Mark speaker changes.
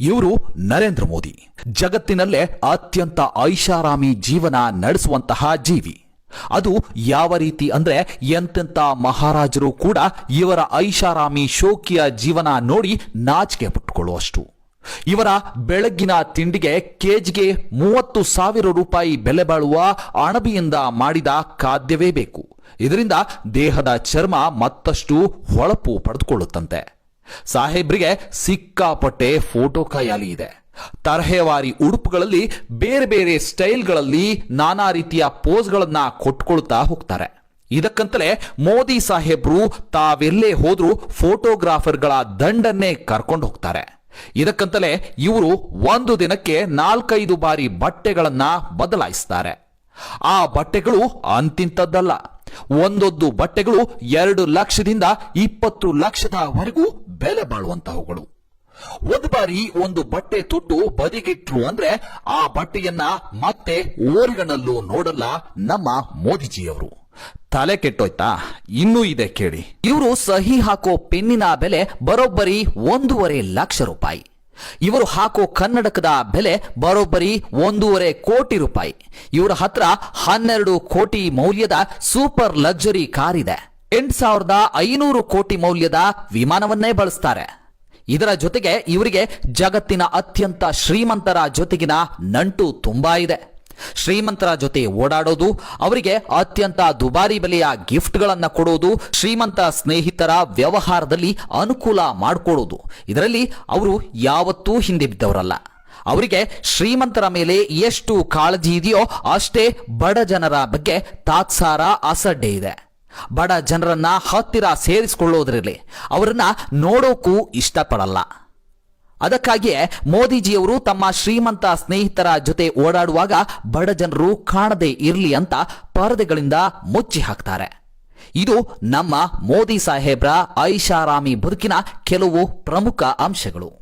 Speaker 1: ಇವರು ನರೇಂದ್ರ ಮೋದಿ. ಜಗತ್ತಿನಲ್ಲೇ ಅತ್ಯಂತ ಐಷಾರಾಮಿ ಜೀವನ ನಡೆಸುವಂತಹ ಜೀವಿ. ಅದು ಯಾವ ರೀತಿ ಅಂದ್ರೆ ಎಂತೆಂಥ ಮಹಾರಾಜರು ಕೂಡ ಇವರ ಐಷಾರಾಮಿ ಶೋಕಿಯ ಜೀವನ ನೋಡಿ ನಾಚಿಕೆ ಪಟ್ಟುಕೊಳ್ಳುವಷ್ಟು. ಇವರ ಬೆಳಗ್ಗಿನ ತಿಂಡಿಗೆ ಕೆಜಿಗೆ ಮೂವತ್ತು ಸಾವಿರ ರೂಪಾಯಿ ಬೆಲೆ ಬಾಳುವ ಅಣಬಿಯಿಂದ ಮಾಡಿದ ಖಾದ್ಯವೇ ಬೇಕು. ಇದರಿಂದ ದೇಹದ ಚರ್ಮ ಮತ್ತಷ್ಟು ಹೊಳಪು ಪಡೆದುಕೊಳ್ಳುತ್ತಂತೆ. ಸಾಹೇಬ್ರಿಗೆ ಸಿಕ್ಕಾಪಟ್ಟೆ ಫೋಟೋ ಖಯಾಲಿ ಇದೆ. ತರಹೇವಾರಿ ಉಡುಪುಗಳಲ್ಲಿ ಬೇರೆ ಬೇರೆ ಸ್ಟೈಲ್ಗಳಲ್ಲಿ ನಾನಾ ರೀತಿಯ ಪೋಸ್ಗಳನ್ನ ಕೊಟ್ಕೊಳ್ತಾ ಹೋಗ್ತಾರೆ. ಇದಕ್ಕಂತಲೇ ಮೋದಿ ಸಾಹೇಬ್ರು ತಾವೆಲ್ಲೇ ಹೋದ್ರೂ ಫೋಟೋಗ್ರಾಫರ್ಗಳ ದಂಡನ್ನೇ ಕರ್ಕೊಂಡು ಹೋಗ್ತಾರೆ. ಇದಕ್ಕಂತಲೇ ಇವರು ಒಂದು ದಿನಕ್ಕೆ ನಾಲ್ಕೈದು ಬಾರಿ ಬಟ್ಟೆಗಳನ್ನ ಬದಲಾಯಿಸ್ತಾರೆ. ಆ ಬಟ್ಟೆಗಳು ಅಂತಿಂತದ್ದಲ್ಲ ಒಂದೊಂದು ಬಟ್ಟೆಗಳು ಎರಡು ಲಕ್ಷದಿಂದ ಇಪ್ಪತ್ತು ಲಕ್ಷದವರೆಗೂ ಬೆಲೆ ಬಾಳುವಂತಹವುಗಳು ಒಂದು ಬಾರಿ ಒಂದು ಬಟ್ಟೆ ತುಟ್ಟು ಬದಿಗಿಟ್ರು ಅಂದ್ರೆ ಆ ಬಟ್ಟೆಯನ್ನ ಮತ್ತೆ ಓರಿಗನಲ್ಲೂ ನೋಡಲ್ಲ ನಮ್ಮ ಮೋದಿಜಿಯವರು. ತಲೆ ಕೆಟ್ಟೋಯ್ತಾ? ಇನ್ನೂ ಇದೆ ಕೇಳಿ. ಇವರು ಸಹಿ ಹಾಕೋ ಪೆನ್ನಿನ ಬೆಲೆ ಬರೋಬ್ಬರಿ ಒಂದೂವರೆ ಲಕ್ಷ ರೂಪಾಯಿ. ಇವರು ಹಾಕೋ ಕನ್ನಡಕದ ಬೆಲೆ ಬರೋಬ್ಬರಿ ಒಂದೂವರೆ ಕೋಟಿ ರೂಪಾಯಿ. ಇವರ ಹತ್ರ ಹನ್ನೆರಡು ಕೋಟಿ ಮೌಲ್ಯದ ಸೂಪರ್ ಲಕ್ಸುರಿ ಕಾರ್ ಇದೆ ಎಂಟು ಸಾವಿರದ ಐನೂರು ಕೋಟಿ ಮೌಲ್ಯದ ವಿಮಾನವನ್ನೇ ಬಳಸ್ತಾರೆ. ಇದರ ಜೊತೆಗೆ ಇವರಿಗೆ ಜಗತ್ತಿನ ಅತ್ಯಂತ ಶ್ರೀಮಂತರ ಜೊತೆಗಿನ ನಂಟು ತುಂಬಾ ಇದೆ. ಶ್ರೀಮಂತರ ಜೊತೆ ಓಡಾಡೋದು, ಅವರಿಗೆ ಅತ್ಯಂತ ದುಬಾರಿ ಬೆಲೆಯ ಗಿಫ್ಟ್ಗಳನ್ನು ಕೊಡೋದು, ಶ್ರೀಮಂತ ಸ್ನೇಹಿತರ ವ್ಯವಹಾರದಲ್ಲಿ ಅನುಕೂಲ ಮಾಡಿಕೊಡೋದು. ಇದರಲ್ಲಿ ಅವರು ಯಾವತ್ತೂ ಹಿಂದೆ ಬಿದ್ದವರಲ್ಲ. ಅವರಿಗೆ ಶ್ರೀಮಂತರ ಮೇಲೆ ಎಷ್ಟು ಕಾಳಜಿ ಇದೆಯೋ ಅಷ್ಟೇ ಬಡ ಜನರ ಬಗ್ಗೆ ತಾತ್ಸಾರ ಅಸಡ್ಡೆ ಇದೆ. ಬಡ ಜನರನ್ನ ಹತ್ತಿರ ಸೇರಿಸಿಕೊಳ್ಳೋದ್ರಲ್ಲಿ ಅವರನ್ನ ನೋಡೋಕ್ಕೂ ಇಷ್ಟಪಡಲ್ಲ. ಅದಕ್ಕಾಗಿಯೇ ಮೋದಿಜಿಯವರು ತಮ್ಮ ಶ್ರೀಮಂತ ಸ್ನೇಹಿತರ ಜೊತೆ ಓಡಾಡುವಾಗ ಬಡ ಜನರು ಕಾಣದೇ ಇರಲಿ ಅಂತ ಪರದೆಗಳಿಂದ ಮುಚ್ಚಿ ಹಾಕ್ತಾರೆ. ಇದು ನಮ್ಮ ಮೋದಿ ಸಾಹೇಬ್ರ ಐಷಾರಾಮಿ ಬದುಕಿನ ಕೆಲವು ಪ್ರಮುಖ ಅಂಶಗಳು.